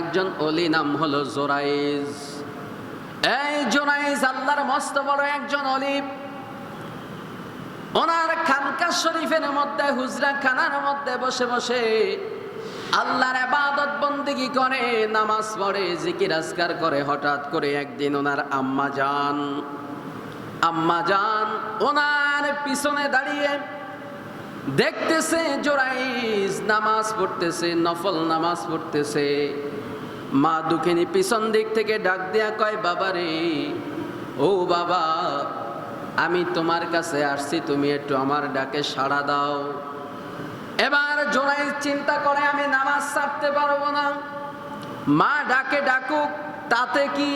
একজন অলি নাম হলো জোরাইজ। এই জোরাইজ আল্লাহর মস্ত বড় একজন অলি। ওনার খানকা শরীফের মধ্যে, হুজরা খানার মধ্যে বসে বসে আল্লাহর আবাদত বন্দিগি করে, নামাজ পড়ে, জিকির আজকার করে, হঠাৎ করে একদিন ওনার আম্মা যান। আম্মা যান, ওনার পিছনে দাঁড়িয়ে দেখতেছে জোরাইজ নামাজ পড়তেছে, নফল নামাজ পড়তেছে। মা দুঃখিনী পিছন দিক থেকে ডাক দেয়া কয়, বাবা রে, ও বাবা, আমি তোমার কাছে আসছি, তুমি একটু আমার ডাকে সাড়া দাও। এবার জোড়াই চিন্তা করে, আমি নামাজ ছাড়তে পারব না। মা ডাকে ডাকুক, তাতে কি?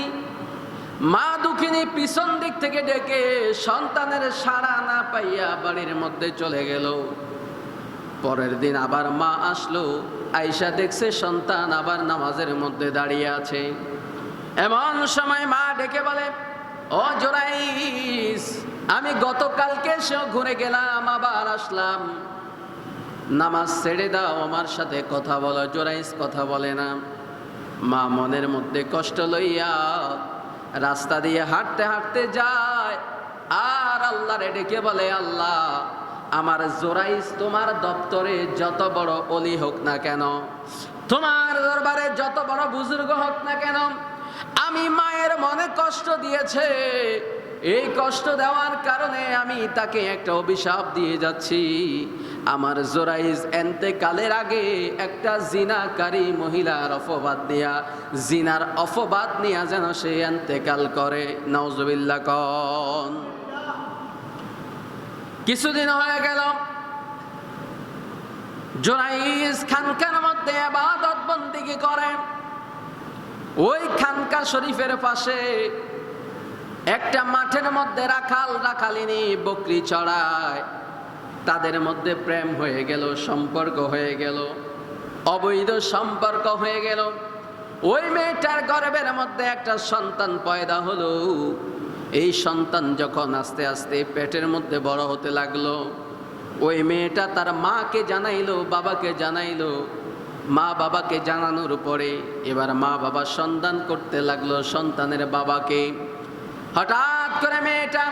মা দুঃখিনী পিছন দিক থেকে ডেকে সন্তানের সাড়া না পাইয়া বাড়ির মধ্যে চলে গেল। পরের দিন আবার মা আসলো। আয়সা দেখছে সন্তান আবার নামাজের মধ্যে দাঁড়িয়ে আছে। এমন সময় মা ডেকে বলে, ও জোরাইস আমি গতকালকে সে ঘুরে গেলাম, আবার আসলাম। নামাজ ছেড়ে দাও, আমার সাথে কথা বলো। জোরাইস কথা বলে না। মা মনের মধ্যে কষ্ট লইয়া রাস্তা দিয়ে হাঁটতে হাঁটতে যায়। আর আল্লাহ ডেকে বলে, আল্লাহ আমার জোরাইস তোমার দপ্তরে যত বড় অলি হোক না কেন, তোমার দরবারে যত বড় বুজুর্গ হোক না কেন, আমি মায়ের মনে কষ্ট দিয়েছে। এই কষ্ট দেওয়ার কারণে আমি তাকে একটা অভিশাপ দিয়ে যাচ্ছি। আমার জোরাইজ এনতে কালের আগে একটা জিনাকারী মহিলার অপবাদ দিয়া, জিনার অপবাদ নিয়া যেন সে এন্তেকাল করে। নওজবিল্লা কন। কিছুদিন হয়ে গেল জোরাইজ খানকার মধ্যে আবাদত বন্দিগি করে। ওই খানকা শরীফের পাশে একটা মাঠের মধ্যে রাখাল রাখালিনী বকরি চড়ায়। তাদের মধ্যে প্রেম হয়ে গেল, সম্পর্ক হয়ে গেল, অবৈধ সম্পর্ক হয়ে গেল। ওই মেয়েটার গর্বের মধ্যে একটা সন্তান পয়দা হলো। এই সন্তান যখন আস্তে আস্তে পেটের মধ্যে বড় হতে লাগল, ওই মেয়েটা তার মাকে জানাইলো, বাবাকে জানাইলো। মা বাবাকে জানানোর পরে এবার মা বাবা সন্ধান করতে লাগল সন্তানের বাবাকে। হঠাৎ করে মেয়েটা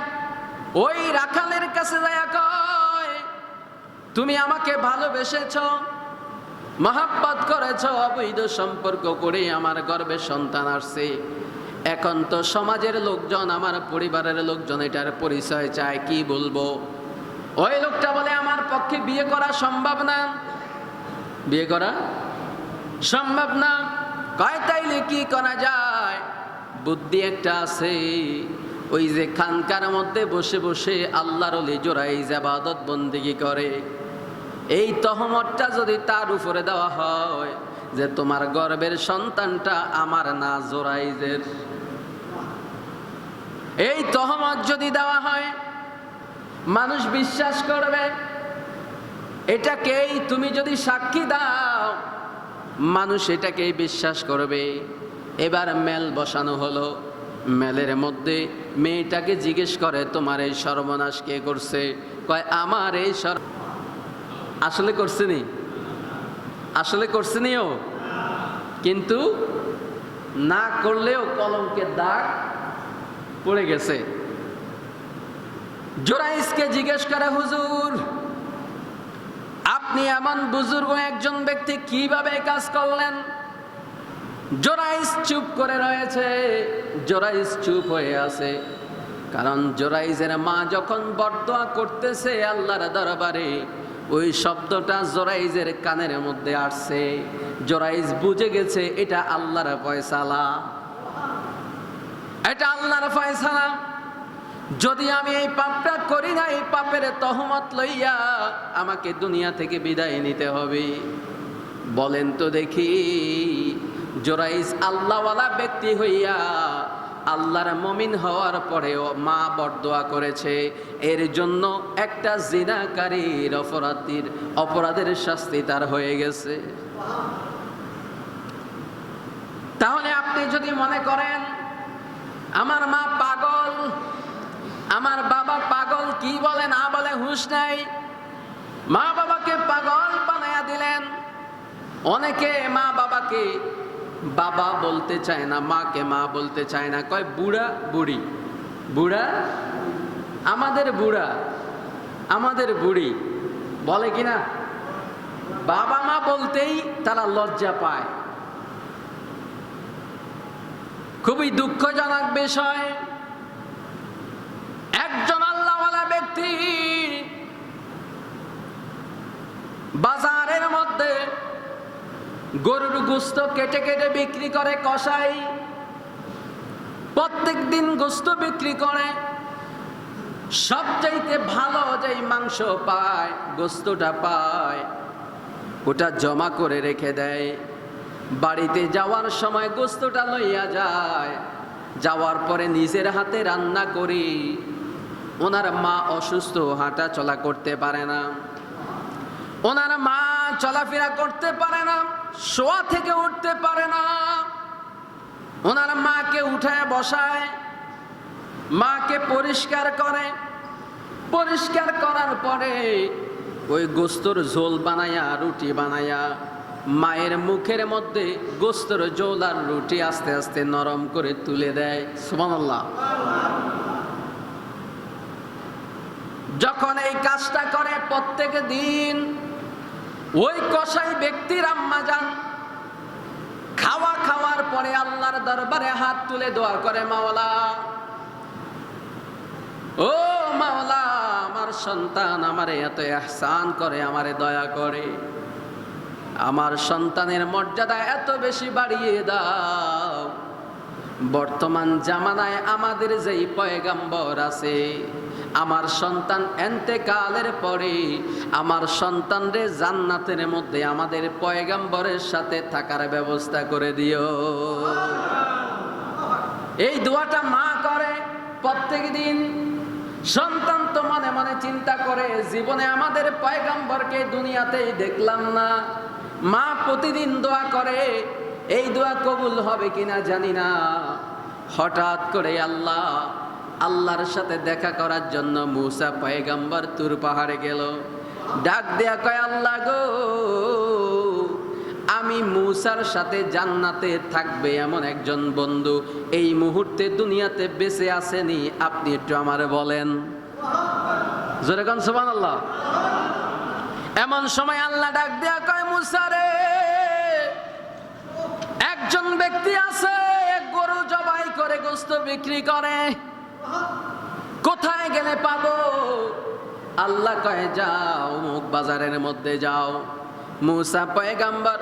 ওই রাখালের কাছে তুমি আমাকে ভালোবেসেছ, মহাব্বত করেছ, অবৈধ সম্পর্ক করে আমার গর্বে সন্তান আসছে। এখন তো সমাজের লোকজন, আমার পরিবারের লোকজন এটার পরিচয় চায়, কি বলব? ওই লোকটা বলে, আমার পক্ষে বিয়ে করা সম্ভব না। বিয়ে করা সম্ভব না। কয়, তাইলে কি করা যায়? বুদ্ধি একটা আছে। ওই যে খানকার মধ্যে বসে বসে আল্লাহর অলি জোড়াই জাবাদত বন্দিগি করে। এই তহমতটা যদি তার উপরে দেওয়া হয় যে তোমার গর্বের সন্তানটা আমার না জোরাইজের। এই তহমত যদি দেওয়া হয়, মানুষ বিশ্বাস করবে, এটাকেই তুমি যদি সাক্ষী দাও, মানুষ এটাকেই বিশ্বাস করবে। এবার মেল বসানো হলো, মেলের মধ্যে মেয়েটাকে জিজ্ঞেস করে, তোমার এই সর্বনাশ কে করছে? কয়, আমার এই সর আসলে করছেনি আসলে করছেনি ও কিন্তু না করলেও কলঙ্কের দাগ পড়ে গেছে। জোরাইসকে জিজ্ঞেস করে, হুজুর, আপনি এমন বুজুর্গ একজন ব্যক্তি কীভাবে কাজ করলেন? জোরাইস চুপ করে রয়েছে। জোরাইস চুপ হয়ে আছে। কারণ জোরাইজের মা যখন বরদোয়া করতেছে আল্লাহর দরবারে ওই শব্দটা জোরাইজের কানের মধ্যে আসছে। জোরাইজ বুঝে গেছে এটা আল্লাহর ফয়সালা। এটা আল্লাহর ফয়সালা। যদি আমি এই পাপটা করি না, এই পাপের তহমত লইয়া আমাকে দুনিয়া থেকে বিদায় নিতে হবে। বলেন তো দেখি, জোরাইজ আল্লাহওয়ালা ব্যক্তি হইয়া আল্লাহর মমিন হওয়ার পরেও মা বরদোয়া করেছে। এর জন্য একটা জিনাকারীর অপরাধীর অপরাধের শাস্তি তার হয়ে গেছে। তাহলে আপনি যদি মনে করেন, আমার মা পাগল, আমার বাবা পাগল কি বলে না বলে হুঁশ নাই। মা বাবাকে পাগল বানায়া দিলেন। অনেকে মা বাবাকে বাবা বলতে চায় না, মাকে মা বলতে চায় না, কয়, বুড়া, বুড়ি। বুড়া? আমাদের বুড়া। আমাদের বুড়ি। বলে কি না? বাবা মা বলতেই তারা লজ্জা পায়। খুবই দুঃখজনক বিষয়। একজন আল্লাহওয়ালা ব্যক্তি বাজারের মধ্যে গরুর গোস্ত কেটে কেটে বিক্রি করে কষাই প্রত্যেক দিন গোস্ত বিক্রি করে। সবচাইতে ভালো যেই মাংস পায়, গোস্তটা পায়, ওটা জমা করে রেখে দেয়। বাড়িতে যাওয়ার সময় গোস্তটা লইয়া যায়। যাওয়ার পরে নিজের হাতে রান্না করি। ওনার মা অসুস্থ হাঁটা চলা করতে পারে না। ওনার মা চলাফেরা করতে পারে না, শোয়া থেকে উঠতে পারে না। ওনার মাকে উঠায় বসায়, মাকে পরিষ্কার করে। পরিষ্কার করার পরে ওই গোস্তর ঝোল বানায়া, রুটি বানায়া, মায়ের মুখের মধ্যে গোস্তর ঝোল আর রুটি আস্তে আস্তে নরম করে তুলে দেয়। সুবহানাল্লাহ। যখন এই কাজটা করে, প্রত্যেক দিন ওই কষাই ব্যক্তির আম্মা যান। খাওয়া খাওয়ার পরে আল্লাহর দরবারে হাত তুলে দোয়া করে, মাওলা। ও মাওলা, আমার সন্তান আমারে এত এহসান করে, আমারে দয়া করে। আমার সন্তানের মর্যাদা এত বেশি বাড়িয়ে দাও। বর্তমান জামানায় আমাদের যেই পয়গাম্বর আছে, আমার সন্তান এন্তেকালের পরে আমার সন্তানরে জান্নাতের মধ্যে আমাদের পয়গাম্বরের সাথে থাকার ব্যবস্থা করে দিও। এই দোয়াটা মা করে প্রত্যেক দিন। সন্তান তো মনে মনে চিন্তা করে, জীবনে আমাদের পয়গাম্বরকে দুনিয়াতেই দেখলাম না। মা প্রতিদিন দোয়া করে, এই দোয়া কবুল হবে কিনা জানি না। হঠাৎ করে আল্লাহ, আল্লাহর সাথে দেখা করার জন্য মুসা পয়গাম্বর তুর পাহাড়ে গেল। ডাক দেয়া কয়, আল্লাহ গো, আমি মুসার সাথে জান্নাতে থাকবে এমন একজন বন্ধু। এই মুহূর্তে দুনিয়াতে বেঁচে আসেনি আপনি একটু আমার বলেন। আল্লাহ এমন সময় আল্লাহ ডাক দেয়া কয় মুসারে একজন ব্যক্তি আছে করে গোস্ত বিক্রি করে। কোথায় গেলে পাবো? আল্লাহ কয়ে, যাও মুখ বাজারের মধ্যে যাও। মুসা পয়গাম্বর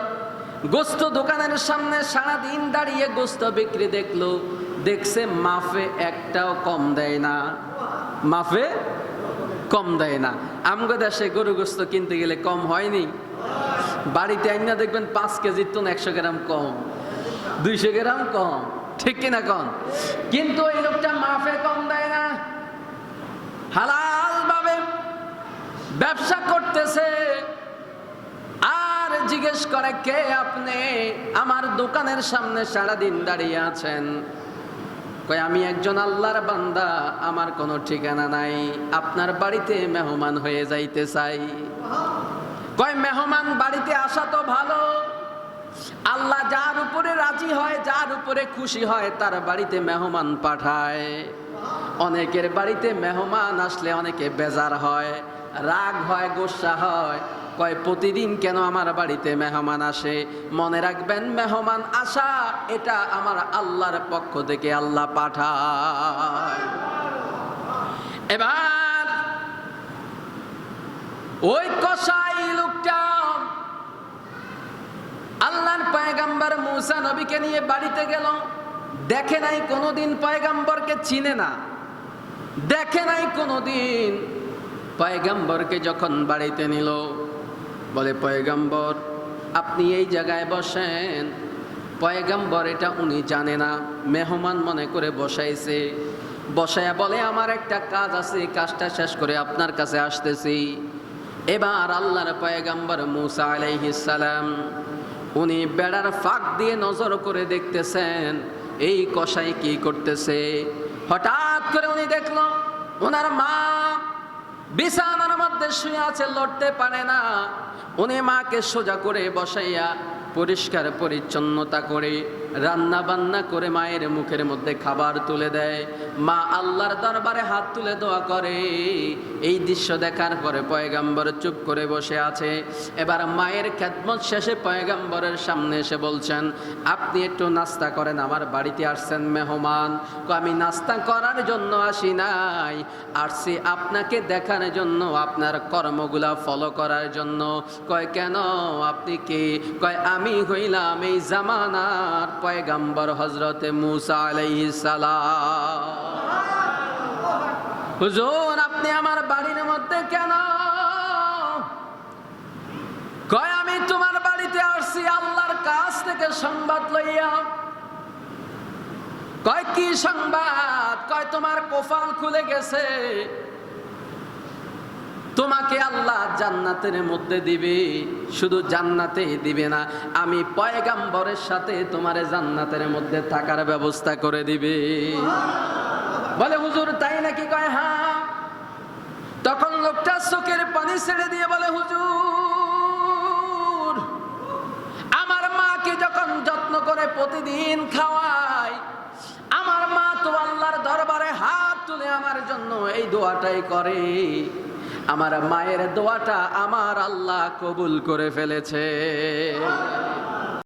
গোস্ত দোকানের সামনে সারা দিন দাঁড়িয়ে গোস্ত বিক্রি দেখল। দেখছে মাফে একটাও কম দেয় না। মাফে কম দেয় না। আমগো দেশে গরু গোস্ত কিনতে গেলে কম হয়নি। বাড়িতে আইনা দেখবেন পাঁচ কেজির তো একশো গ্রাম কম, দুইশো গ্রাম কম। ঠিক কিনা কম কিন্তু এই লোকটা মাফে কম দেয় না। হালাল ভাবে ব্যবসা করতেছে। আর জিজ্ঞেস করে, কে আপনি? আমার দোকানের সামনে সারাদিন দাঁড়িয়ে আছেন। কই আমি একজন আল্লাহর বান্দা। আমার কোনো ঠিকানা নাই। আপনার বাড়িতে মেহমান হয়ে যাইতে চাই। কয়, মেহমান বাড়িতে আসা তো ভালো। আল্লাহ যার উপরে রাজি হয়, যার উপরে খুশি হয়, তার বাড়িতে মেহমান পাঠায়। অনেকের বাড়িতে মেহমান আসলে অনেকে বেজার হয়, রাগ হয়, গোসা হয়। কয়, প্রতিদিন কেন আমার বাড়িতে মেহমান আসে? মনে রাখবেন, মেহমান আসা, এটা আমার আল্লাহর পক্ষ থেকে আল্লাহ পাঠায়। এবার, ওই কষাই লোকটা পয়গাম্বর মুসা নবীকে নিয়ে বাড়িতে গেল। দেখে নাই কোনোদিন পয়গাম্বরকে চিনে না। দেখে নাই কোনোদিন পয়গাম্বরকে যখন বাড়িতে নিল, বলে, পয়গাম্বর, আপনি এই জায়গায় বসেন। পয়গাম্বর এটা উনি জানে না, মেহমান মনে করে বসাইছে। বসায়া বলে, আমার একটা কাজ আছে কাজটা শেষ করে আপনার কাছে আসতেছি। এবার আল্লাহর পয়গাম্বর মুসা আলাইহিস সালাম উনি বেড়ার ফাঁক দিয়ে নজর করে দেখতেছেন, এই কষাই কি করতেছে? হঠাৎ করে উনি দেখল ওনার মা বিছানার মধ্যে শুয়ে আছে, লড়তে পারে না। উনি মাকে সোজা করে বসাইয়া পরিষ্কার পরিচ্ছন্নতা করে রান্না বান্না করে মায়ের মুখের মধ্যে খাবার তুলে দেয়। মা আল্লাহর দরবারে হাত তুলে দোয়া করে। এই দৃশ্য দেখার পরে পয়গাম্বর চুপ করে বসে আছে। এবার মায়ের খেদমত শেষে পয়গাম্বরের সামনে এসে বলছেন, আপনি একটু নাস্তা করেন, আমার বাড়িতে আসছেন মেহমান। আমি নাস্তা করার জন্য আসি নাই। আসছি আপনাকে দেখার জন্য, আপনার কর্মগুলা ফলো করার জন্য। কয়, কেন? আপনি কে? কয়, আমি হইলাম এই জামানার পয়গাম্বর হজরতে মুসা আলাইহিস সালাম। হুজুর, আপনি আমার বাড়ির মধ্যে কেন? কয়, আমি তোমার বাড়িতে আসছি আল্লাহর কাছ থেকে সংবাদ লইয়া। কয়, কি সংবাদ? কয়, তোমার কোফাল খুলে গেছে। তোমাকে আল্লাহ জান্নাতের মধ্যে দিবে। শুধু জান্নাতে দিবে না, আমি পয়গাম্বরের সাথে তোমার জান্নাতের মধ্যে থাকার ব্যবস্থা করে দিবে। বলে, হুজুর, তাই নাকি কয় হ্যাঁ তখন লোকটা চোখের পানি ছেড়ে দিয়ে বলে, হুজুর, আমার মাকে যখন যত্ন করে প্রতিদিন খাওয়াই, আমার মা তো আল্লাহর দরবারে হাত তুলে আমার জন্য এই দোয়াটাই করে। আমার মায়ের দোয়াটা আমার আল্লাহ কবুল করে ফেলেছে।